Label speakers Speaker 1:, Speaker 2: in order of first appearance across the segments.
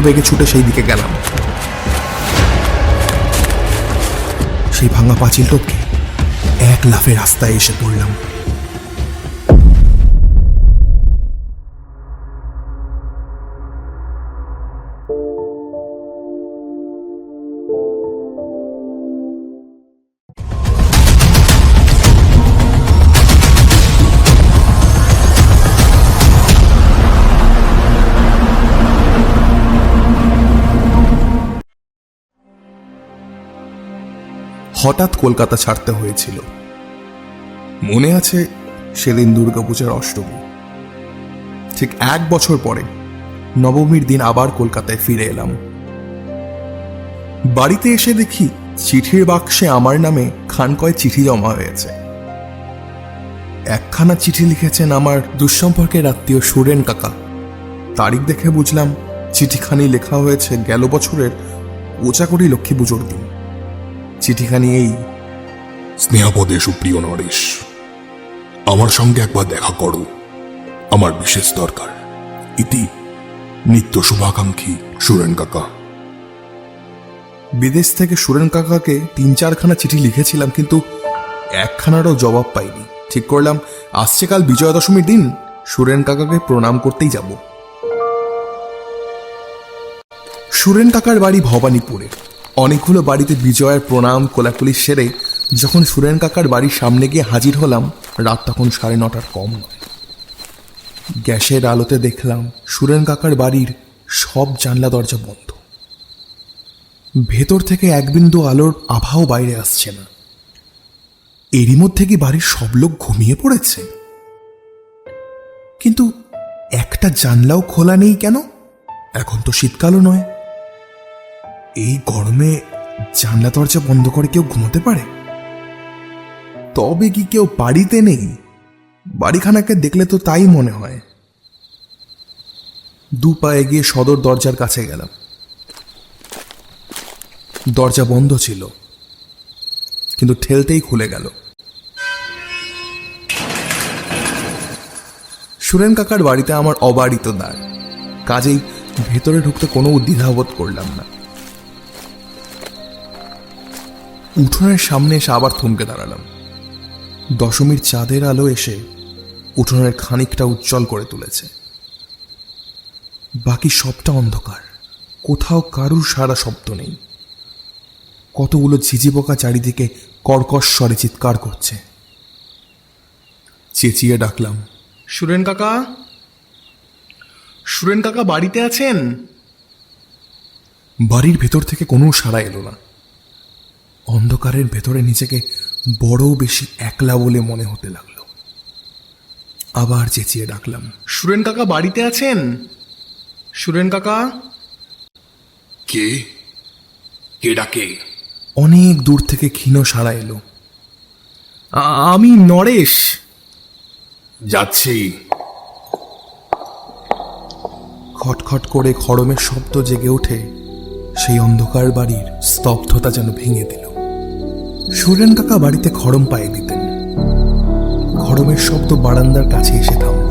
Speaker 1: বেগে ছুটে সেই দিকে গেলাম। সেই ভাঙা পাঁচিল টপকে এক লাফে রাস্তায় এসে পড়লাম। হঠাৎ কলকাতা ছাড়তে হয়েছিল। মনে আছে সেদিন দুর্গাপূজার অষ্টমী। ঠিক এক বছর পরে নবমীর দিন আবার কলকাতায় ফিরে এলাম। বাড়িতে এসে দেখি চিঠির বাক্সে আমার নামে খানকয় চিঠি জমা হয়েছে। একখানা চিঠি লিখেছেন আমার দুঃসম্পর্কের আত্মীয় সুরেন কাকা। তারিখ দেখে বুঝলাম চিঠিখানি লেখা হয়েছে গেল বছরের ওচাকরি লক্ষ্মী পুজোর দিন। চিঠিখানি এই।
Speaker 2: স্নেহাপদে সুপ্রিয় নরেশ আমার সঙ্গে একবার দেখা করো আমার বিশেষ দরকার। ইতি নিত্য শুভাকাঙ্ক্ষী সুরেন কাকা।
Speaker 1: বিদেশ থেকে সুরেন কাকাকে তিন চারখানা চিঠি লিখেছিলাম কিন্তু একখানারও জবাব পাইনি। ঠিক করলাম আসছে কাল বিজয়া দশমীর দিন সুরেন কাকাকে প্রণাম করতেই যাব। সুরেন কাকার বাড়ি ভবানীপুরে। অনেকগুলো বাড়িতে বিজয়ের প্রণাম কোলাকুলি সেরে যখন সুরেন কাকার বাড়ির সামনে গিয়ে হাজির হলাম, রাত তখন সাড়ে নটার কম নয়। গ্যাসের আলোতে দেখলাম সুরেন কাকার বাড়ির সব জানলা দরজা বন্ধ। ভেতর থেকে এক বিন্দু আলোর আভাও বাইরে আসছে না। এরই মধ্যে কি বাড়ির সব লোক ঘুমিয়ে পড়েছে? কিন্তু একটা জানলাও খোলা নেই কেন? এখন তো শীতকালও নয়। এই গরমে জানলা দরজা বন্ধ করে কেউ ঘুমোতে পারে? তবে কি কেউ বাড়িতে নেই? বাড়িখানাকে দেখলে তো তাই মনে হয়। দু পা এগিয়ে সদর দরজার কাছে গেলাম। দরজা বন্ধ ছিল, কিন্তু ঠেলতেই খুলে গেল। সুরেন কাকার বাড়িতে আমার অবারিত দ্বার। কাজেই ভেতরে ঢুকতে কোনো দ্বিধাবোধ করলাম না। উঠোনের সামনে এসে আবার থমকে দাঁড়ালাম। দশমীর চাঁদের আলো এসে উঠোনের খানিকটা উজ্জ্বল করে তুলেছে। বাকি সবটা অন্ধকার। কোথাও কারুর সারা শব্দ নেই। কতগুলো ঝিঝি পোকা চারিদিকে কর্কশ স্বরে চিৎকার করছে। চেঁচিয়ে ডাকলাম সুরেন কাকা? সুরেন কাকা বাড়িতে আছেন? বাড়ির ভেতর থেকে কোনো সাড়া এলো না। অন্ধকারের ভেতরে নিজেকে বড় বেশি একলা বলে মনে হতে লাগল। আবার চেঁচিয়ে ডাকলাম সুরেন কাকা বাড়িতে আছেন? সুরেন কাকা?
Speaker 2: কে? কে ডাকে?
Speaker 1: অনেক দূর থেকে ক্ষীণ সাড়া এলো। আমি নরেশ।
Speaker 2: যাচ্ছি।
Speaker 1: খটখট করে খড়মের শব্দ জেগে ওঠে সেই অন্ধকার বাড়ির স্তব্ধতা যেন ভেঙে দিল। সুরেন কাকা বাড়িতে খড়ম পায়ে দিতেন। খড়মের শব্দ বারান্দার কাছে এসে থামল।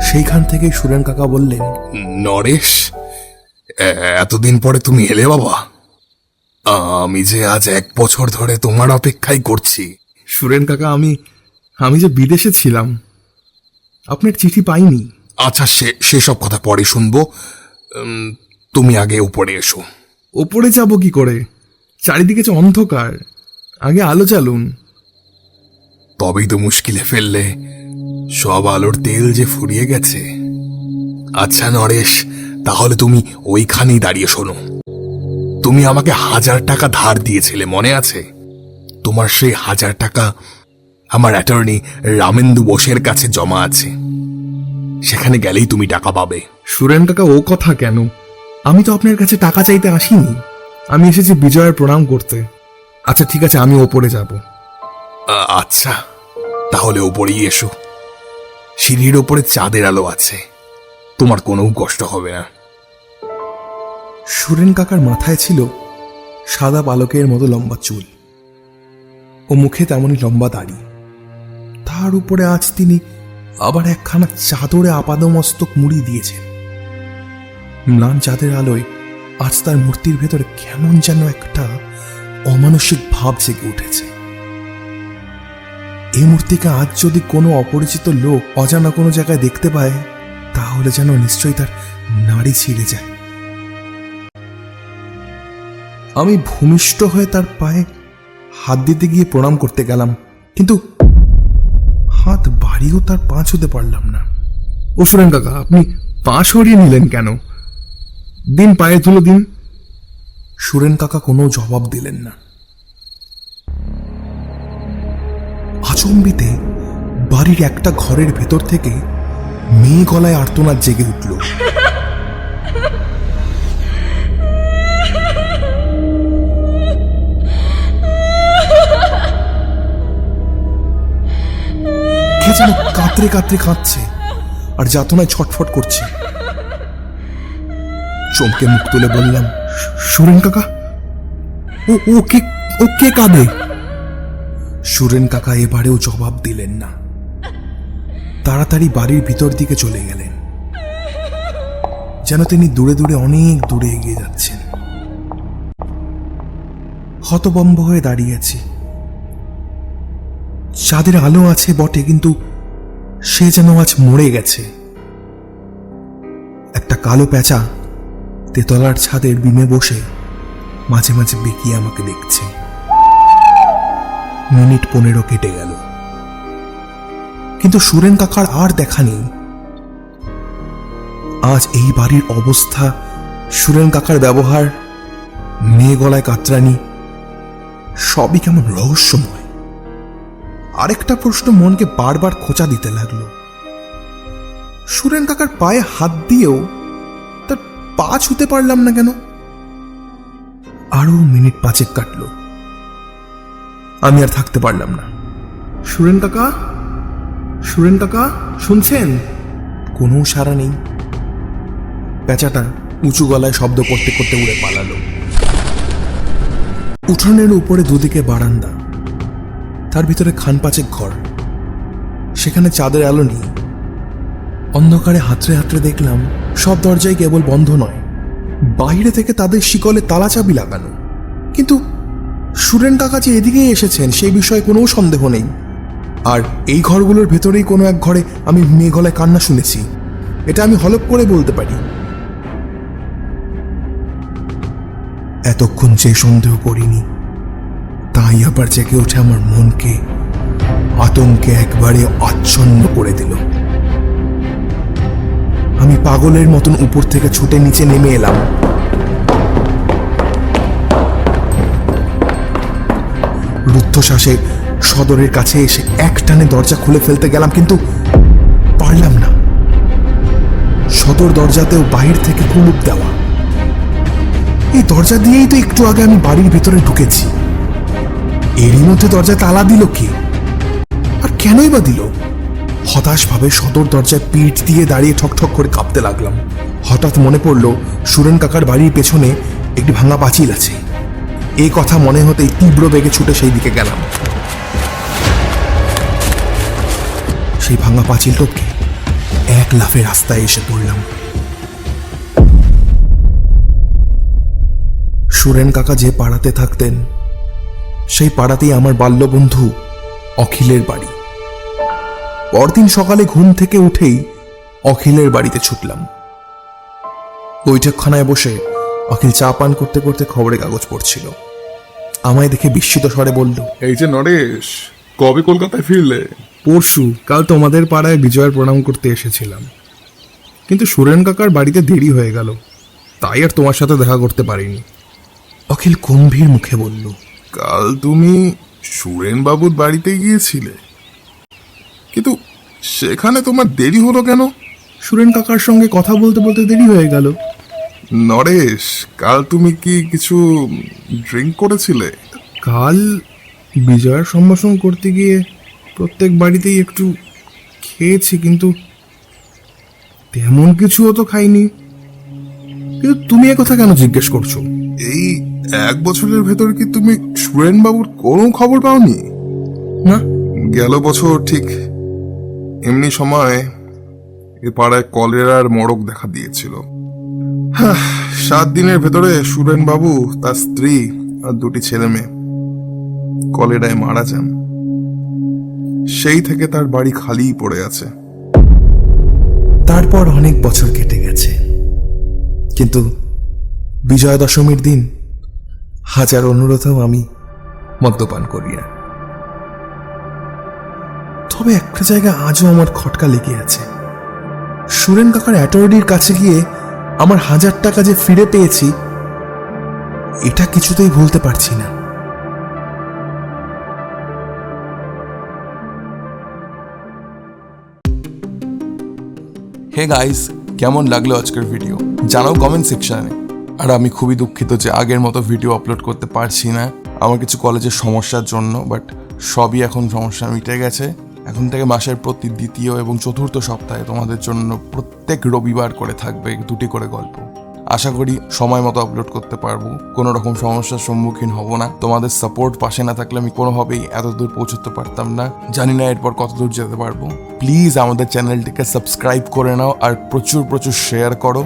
Speaker 1: সেইখান থেকে সুরেন কাকা বললেন
Speaker 2: নরেশ এতদিন পরে তুমি এলে বাবা। আমি যে আজ এক বছর ধরে তোমার অপেক্ষাই করছি।
Speaker 1: সুরেন কাকা আমি আমি যে বিদেশে ছিলাম আপনার চিঠি পাইনি।
Speaker 2: আচ্ছা সে সেসব কথা পরে শুনব। উম, তুমি আগে উপরে এসো।
Speaker 1: ওপরে যাব কি করে? চারিদিকে যে অন্ধকার আগে আলো চালুন
Speaker 2: তবেই তো মুশকিলে ফেললে সব আলোর তেল যে ফুরিয়ে গেছে। আচ্ছা নরেশ তাহলে তুমি ওইখানেই দাঁড়িয়ে শোনো। তুমি আমাকে হাজার টাকা ধার দিয়েছিলে মনে আছে? তোমার সেই হাজার টাকা আমার অ্যাটর্নি রামেন্দু বোসের কাছে জমা আছে। সেখানে গেলেই তুমি টাকা পাবে।
Speaker 1: সুরেন কাকা ও কথা কেন? আমি তো আপনার কাছে টাকা চাইতে আসিনি। আমি এসেছি বিজয়ের প্রণাম করতে। আচ্ছা ঠিক আছে আমি ওপরে যাব।
Speaker 2: আচ্ছা তাহলে ওপরেই এসো। সিঁড়ির ওপরে চাঁদের আলো আছে। তোমার কোনো কষ্ট হবে না।
Speaker 1: সুরেন কাকার মাথায় ছিল সাদা পালকের মতো লম্বা চুল ও মুখে তেমনই লম্বা দাড়ি। তার উপরে আজ তিনি আবার একখানা চাদরে আপাদমস্তক মুড়ি দিয়েছেন। ম্লান চাঁদের আলোয় আজ তার মূর্তির ভেতরে কেমন যেন একটা অমানসিক ভাব জেগে উঠেছে। এই মূর্তিকে আজ যদি কোনো অপরিচিত লোক অজানা কোনো জায়গায় দেখতে পায়, তাহলে যেন নিশ্চয়ই তার নাড়ি ছিঁড়ে যায়। আমি ভূমিষ্ঠ হয়ে তার পায়ে হাত দিতে গিয়ে প্রণাম করতে গেলাম, কিন্তু হাত বাড়িও তার পা ছুতে পারলাম না। ও সুরেন কাকা, আপনি পা সরিয়ে নিলেন কেন? দিন পায়ে তুলে দিন। সুরেন কাকা কোনো জবাব দিলেন না। আচম্বিতে বাড়ির একটা ঘরের ভেতর থেকে মেয়ে গলায় আর্তনাদ জেগে উঠল। কে যেন কাতরে কাতরে কাঁদছে আর যাতনায় ছটফট করছে। চমকে মুখ তুলে বললাম, সুরেন কাকা, ও ও কে ও কে কাঁদে? সুরেন কাকা এবারেও জবাব দিলেন না। তাড়াতাড়ি বাড়ির ভিতর দিকে চলে গেলেন, যেন তিনি দূরে দূরে অনেক দূরে এগিয়ে যাচ্ছেন। হতবম্ব হয়ে দাঁড়িয়েছি চাঁদের আলো আছে বটে, কিন্তু সে যেন আজ মরে গেছে। একটা কালো প্যাঁচা তেতলার ছাদের বিমে বসে মাঝে মাঝে বেঁকিয়ে আমাকে দেখছে। মিনিট পনেরো কেটে গেল। কিন্তু সুরেন কাকার আর দেখা নেই। আজ এই বাড়ির অবস্থা, সুরেন কাকার ব্যবহার, মেয়ে গলায় কাতরানি, সবই কেমন রহস্যময়। আরেকটা প্রশ্ন মনকে বারবার খোঁচা দিতে লাগল। সুরেন কাকার পায়ে হাত দিয়েও পা ছুতে পারলাম না কেন? আরও মিনিট পাঁচেক কাটলো। আমি আর থাকতে পারলাম না। সুরেন কাকা? সুরেন কাকা, শুনছেন? কোনো সাড়া নেই। পেঁচাটা উঁচু গলায় শব্দ করতে করতে উড়ে পালালো। উঠোনের উপরে দুদিকে বারান্দা। তার ভিতরে খান পাঁচেক ঘর। সেখানে চাঁদের আলো নেই। অন্ধকারে হাতড়ে হাতড়ে দেখলাম সব দরজাই কেবল বন্ধ নয়। বাইরে থেকে তাদের শিকলে তালা চাবি লাগানো। কিন্তু সুরেন কাকা যে এদিকেই এসেছেন, সেই বিষয়ে কোনো সন্দেহ নেই। আর এই ঘরগুলোর ভেতরেই কোনো এক ঘরে আমি মেয়ে গলায় কান্না শুনেছি। এটা আমি হলপ করে বলতে পারি। এতক্ষণ যে সন্দেহ করিনি, তাই আবার জেগে ওঠে আমার মনকে। আতঙ্কে একবারে আচ্ছন্ন করে দিল। আমি পাগলের মতন উপর থেকে ছুটে নিচে নেমে এলাম। রুদ্ধশ্বাসে সদরের কাছে এসে এক টানে দরজা খুলে ফেলতে গেলাম, কিন্তু পারলাম না। সদর দরজাতেও বাহির থেকে কুলুপ দেওয়া। এই দরজা দিয়েই তো একটু আগে আমি বাড়ির ভিতরে ঢুকেছি। এরই মধ্যে দরজায় তালা দিল কে? আর কেনই বা দিল? হতাশভাবে সদর দরজায় পিঠ দিয়ে দাঁড়িয়ে ঠকঠক করে কাঁপতে লাগলাম। হঠাৎ মনে পড়ল, সুরেন কাকার বাড়ির পেছনে একটি ভাঙা পাঁচিল আছে। এই কথা মনে হতেই তীব্র বেগে ছুটে সেই দিকে গেলাম। সেই ভাঙা পাঁচিল টপকে এক লাফে রাস্তায় এসে পড়লাম। সুরেন কাকা যে পাড়াতে থাকতেন, সেই পাড়াতেই আমার বাল্যবন্ধু অখিলের বাড়ি। পরদিন সকালে ঘুম থেকে উঠেই অখিলের বাড়িতে ছুটলাম। বৈঠকখানায় বসে অখিল চা পান করতে করতে খবরের কাগজ পড়ছিল। আমায় দেখে বিস্মিত স্বরে বলল
Speaker 3: এই যে নরেশ কবে কলকাতায় ফিরলে?
Speaker 1: পরশু কাল তোমাদের পাড়ায় বিজয়ের প্রণাম করতে এসেছিলাম। কিন্তু সুরেন কাকার বাড়িতে দেরি হয়ে গেল তাই আর তোমার সাথে দেখা করতে পারিনি। অখিল গম্ভীর মুখে বলল
Speaker 3: কাল তুমি সুরেন বাবুর বাড়িতে গিয়েছিলে? কিন্তু সেখানে তোমার দেরি হলো কেন?
Speaker 1: সুরেন কাকার সঙ্গে কথা বলতে বলতে দেরি হয়ে গেল।
Speaker 3: নরেশ কাল তুমি কি কিছু ড্রিঙ্ক করেছিলে?
Speaker 1: কাল বিজয়ের সম্ভাষণ করতে গিয়ে প্রত্যেক বাড়িতেই একটু খেয়েছি কিন্তু তেমন কিছুও তো খাইনি। কিন্তু তুমি কথা কেন জিজ্ঞেস করছ?
Speaker 3: এই এক বছরের ভেতর কি তুমি সুরেন বাবুর কোনো খবর পাওনি?
Speaker 1: না।
Speaker 3: গেল বছর ঠিক এমনি সময় এ পাড়ায় কলেরার মড়ক দেখা দিয়েছিল।
Speaker 4: সাত দিনের ভেতরে সুরেন বাবু তার স্ত্রী আর দুটি ছেলে মেয়ে কলেরায় মারা যান। সেই থেকে তার বাড়ি খালিই পড়ে আছে।
Speaker 5: তারপর অনেক বছর কেটে গেছে। কিন্তু বিজয়া দশমীর দিন হাজার অনুরোধেও আমি মদ্যপান করি না তবে একটা জায়গা আজও আমার খটকা লেগে আছে। সুরেন কাকার অ্যাটর্নির কাছে গিয়ে আমার হাজার টাকা যে ফিরে পেয়েছি, এটা কিছুতেই ভুলতে পারছি না।
Speaker 1: হে গাইস, কেমন লাগল আজকের ভিডিও? জানাও কমেন্ট সেকশনে আর আমি খুবই দুঃখিত যে আগের মতো ভিডিও আপলোড করতে পারছি না। আমার কিছু কলেজের সমস্যার জন্য বাট সবই এখন সমস্যা মিটে গেছে। এখন থেকে মাসের প্রতি দ্বিতীয় এবং চতুর্থ সপ্তাহে তোমাদের জন্য প্রত্যেক রবিবার করে থাকবে দুটি করে গল্প। আশা করি সময় মতো আপলোড করতে পারব, কোনো রকম সমস্যার সম্মুখীন হব না। তোমাদের সাপোর্ট পাশে না থাকলে আমি কোনোভাবেই এত দূর পৌঁছতে পারতাম না। জানি না এরপর কত দূর যেতে পারব। প্লিজ আমাদের চ্যানেলটিকে সাবস্ক্রাইব করে নাও আর প্রচুর প্রচুর শেয়ার করো।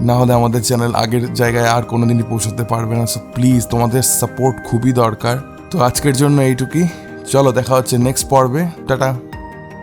Speaker 1: না হলে আমাদের চ্যানেল আগের জায়গায় আর কোনোদিনই পৌঁছতে পারবে না। সো প্লিজ তোমাদের সাপোর্ট খুবই দরকার। তো আজকের জন্য এইটুকুই। চলো দেখা হচ্ছে নেক্সট পর্বে। টাটা।